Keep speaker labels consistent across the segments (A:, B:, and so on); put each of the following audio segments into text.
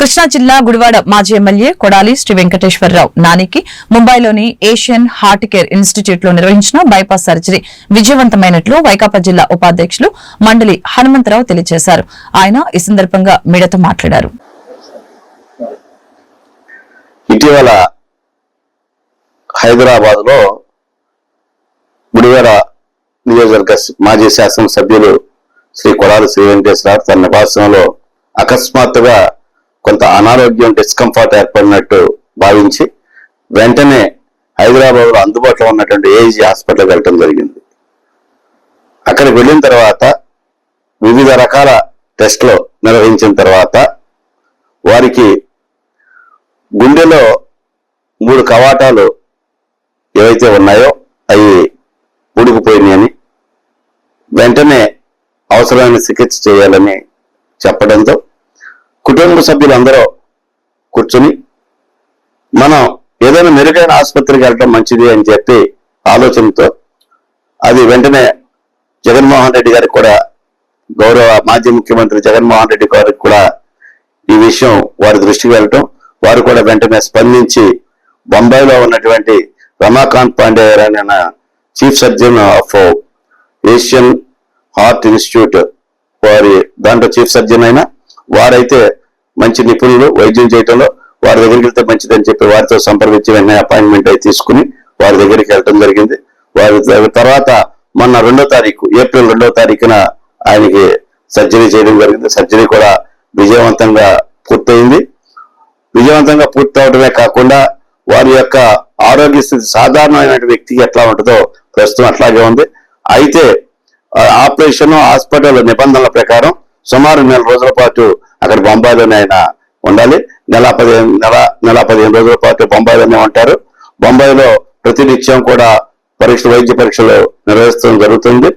A: కృష్ణా జిల్లా గుడివాడ మాజీ ఎమ్మెల్యే కొడాలి శ్రీ వెంకటేశ్వరరావు. నానికి ముంబైలోని ఏషియన్ హార్ట్ కేర్ ఇన్స్టిట్యూట్లో నిర్వహించిన బైపాస్ సర్జరీ విజయవంతమైనట్లు వైకాపా జిల్లా ఉపాధ్యక్షులు మండలి హనుమంతరావు తెలియజేశారు. ఆయన ఈ సందర్భంగా మీడియాతో మాట్లాడారు.
B: ఇటీవల హైదరాబాద్లో గుడివాడ నియోజకవర్గ మాజీ శాసనసభ్యులు శ్రీ కొడాలి శ్రీ వెంకటేశ్వరరావు తన నివాసంలో అకస్మాత్తుగా కొంత అనారోగ్యం డిస్కంఫర్ట్ ఏర్పడినట్టు భావించి వెంటనే హైదరాబాద్లో అందుబాటులో ఉన్నటువంటి ఏజీ హాస్పిటల్కి వెళ్ళడం జరిగింది. అక్కడికి వెళ్ళిన తర్వాత వివిధ రకాల టెస్ట్లు నిర్వహించిన తర్వాత వారికి గుండెలో మూడు కవాటాలు ఏవైతే ఉన్నాయో అవి ఉడికిపోయినాయని వెంటనే అవసరమైన చికిత్స చేయాలని చెప్పడంతో కుటుంబ సభ్యులందరూ కూర్చుని మనం ఏదైనా మెరుగైన ఆసుపత్రికి వెళ్ళడం మంచిది అని చెప్పి ఆలోచనతో అది వెంటనే జగన్మోహన్ రెడ్డి గారికి కూడా గౌరవ మాజీ ముఖ్యమంత్రి జగన్మోహన్ రెడ్డి గారికి కూడా ఈ విషయం వారి దృష్టికి వెళ్ళటం వారు కూడా వెంటనే స్పందించి బొంబాయిలో ఉన్నటువంటి రమాకాంత్ పాండే గారు chief surgeon of Asian heart institute వారి దాంట్లో చీఫ్ సర్జన్ అయినా వారైతే మంచి నిపుణులు వైద్యం చేయటంలో వారి దగ్గరికి వెళ్తే మంచిదని చెప్పి వారితో సంప్రదించి వెంటనే అపాయింట్మెంట్ అయి తీసుకుని వారి దగ్గరికి వెళ్ళటం జరిగింది. వారి తర్వాత మొన్న రెండో తారీఖు ఏప్రిల్ రెండో తారీఖున ఆయనకి సర్జరీ చేయడం జరిగింది. సర్జరీ కూడా విజయవంతంగా పూర్తయింది. విజయవంతంగా పూర్తవడమే కాకుండా వారి యొక్క ఆరోగ్య స్థితి సాధారణమైన వ్యక్తికి ఎట్లా ఉంటుందో ప్రస్తుతం అట్లాగే ఉంది. అయితే ఆపరేషన్ హాస్పిటల్ నిబంధనల ప్రకారం సుమారు నెల రోజుల పాటు అక్కడ బొంబాయిలోనే ఆయన ఉండాలి. నెల పదిహేను నెల నెల పదిహేను రోజుల పాటు బొంబాయిలోనే ఉంటారు. బొంబాయిలో ప్రతినిత్యం కూడా పరీక్ష వైద్య పరీక్షలు నిర్వహించడం జరుగుతుంది.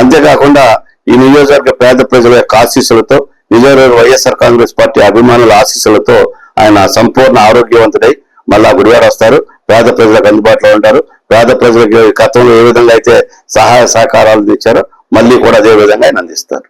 B: అంతేకాకుండా ఈ నియోజకవర్గ పేద ప్రజల యొక్క ఆశీస్సులతో నియోజకవర్గ వైఎస్ఆర్ కాంగ్రెస్ పార్టీ అభిమానుల ఆశీస్సులతో ఆయన సంపూర్ణ ఆరోగ్యవంతుడై మళ్ళా గుడివారు వస్తారు. పేద ప్రజలకు అందుబాటులో ఉంటారు. పేద ప్రజలకు గతంలో ఏ విధంగా అయితే సహాయ సహకారాలు ఇచ్చారో మళ్ళీ కూడా అదే విధంగా ఆయన అందిస్తారు.